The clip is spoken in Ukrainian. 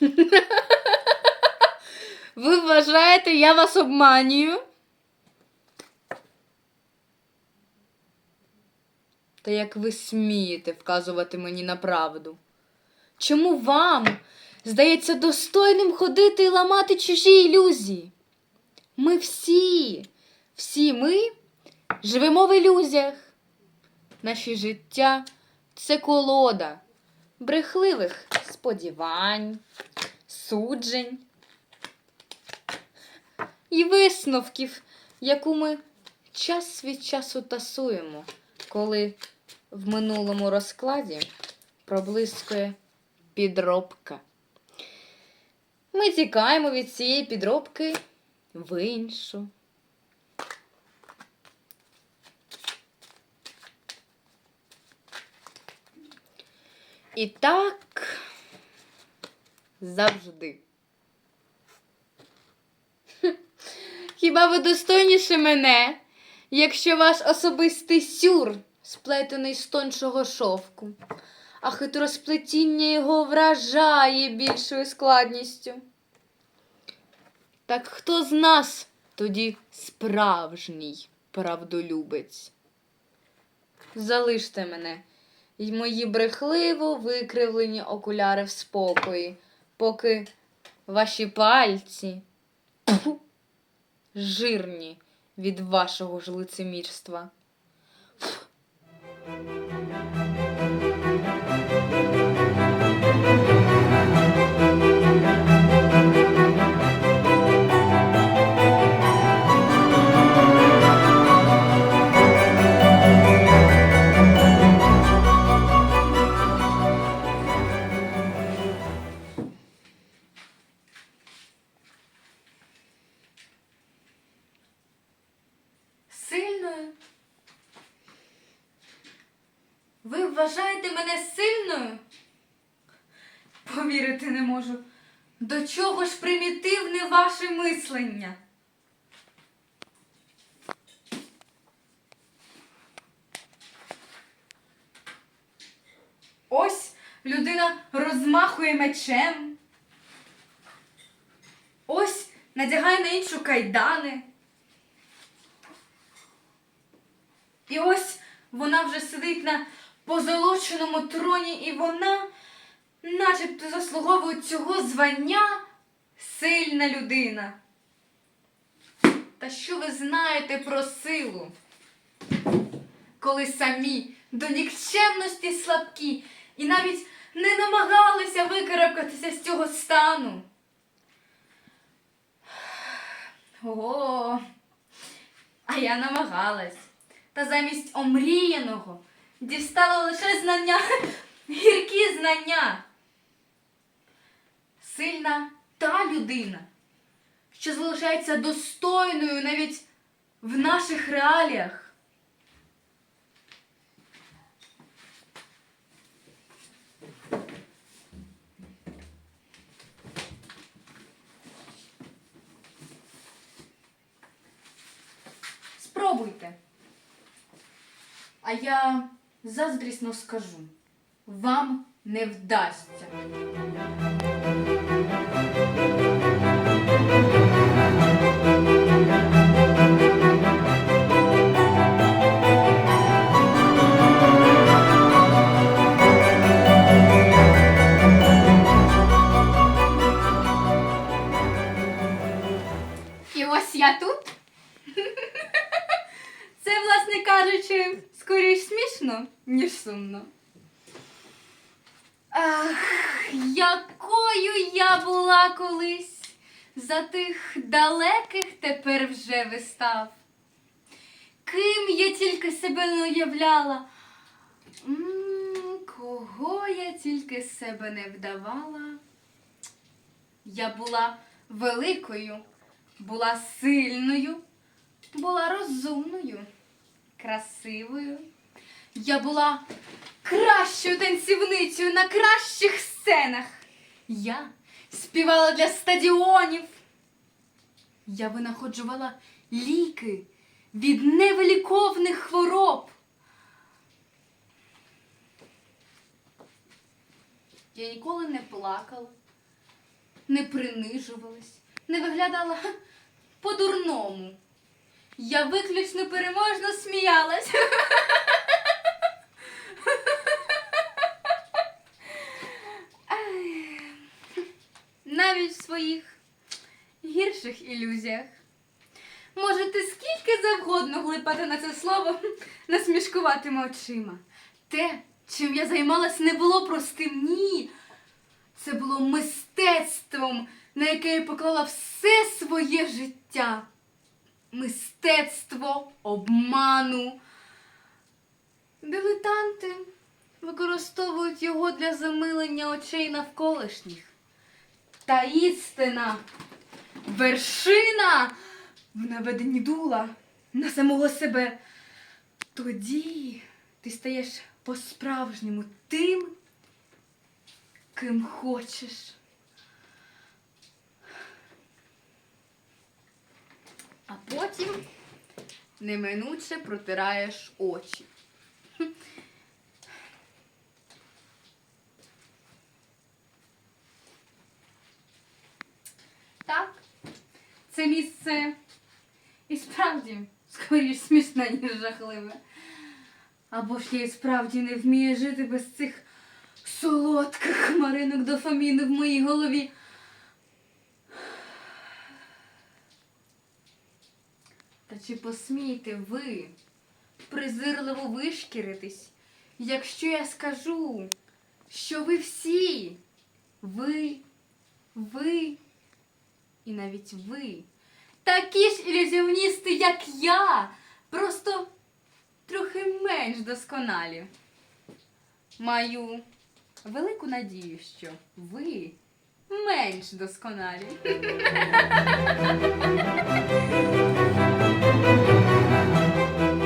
Ви вважаєте, я вас обманюю? Та як ви смієте вказувати мені на правду? Чому вам здається достойним ходити і ламати чужі ілюзії? Ми всі, всі ми живемо в ілюзіях. Наше життя це колода брехливих сподівань, суджень і висновків, яку ми час від часу тасуємо, коли в минулому розкладі проблискує підробка. Ми тікаємо від цієї підробки в іншу. І так завжди. Хіба ви достойніше мене, якщо ваш особистий сюр сплетений з тоншого шовку, а хитросплетіння його вражає більшою складністю? Так хто з нас тоді справжній правдолюбець? Залиште мене й мої брехливо викривлені окуляри в спокої, поки ваші пальці жирні від вашого ж лицемірства. Ви вважаєте мене сильною? Повірити не можу. До чого ж примітивне ваше мислення? Ось людина розмахує мечем. Ось надягає на іншу кайдани. І ось вона вже сидить на позолоченому троні, і вона, начебто, заслуговує цього звання сильна людина. Та що ви знаєте про силу? Коли самі до нікчемності слабкі і навіть не намагалися викарабкатися з цього стану. О, а я намагалась. Та замість омріяного дістала лише знання, гіркі знання. Сильна та людина, що залишається достойною навіть в наших реаліях. Спробуйте. А я заздрісно скажу, вам не вдасться. І ось я тут. Це, власне кажучи, скоріш смішно, ніж сумно. Ах, якою я була колись за тих далеких тепер вже вистав. Ким я тільки себе не уявляла, кого я тільки себе не вдавала. Я була великою, була сильною, була розумною, красивою. Я була кращою танцівницею на кращих сценах. Я співала для стадіонів. Я винаходжувала ліки від невиліковних хвороб. Я ніколи не плакала, не принижувалась, не виглядала по-дурному. Я виключно переможно сміялась. Навіть в своїх гірших ілюзіях. Можете скільки завгодно глипати на це слово насмішкуватими очима. Те, чим я займалась, не було простим ні. Це було мистецтвом, на яке я поклала все своє життя. Мистецтво обману. Дилетанти використовують його для замилення очей навколишніх. Та істина, вершина в наведенні дула на самого себе. Тоді ти стаєш по-справжньому тим, ким хочеш. А потім неминуче протираєш очі. Так, це місце і справді скоріш смішне, ніж жахливе. Або ж я і справді не вмію жити без цих солодких хмаринок дофаміну в моїй голові. Чи посмієте ви презирливо вишкіритись, якщо я скажу, що ви всі, ви, ви і навіть ви, такі ж ілюзіоністи, як я, просто трохи менш досконалі. Маю велику надію, що ви менш досконалі.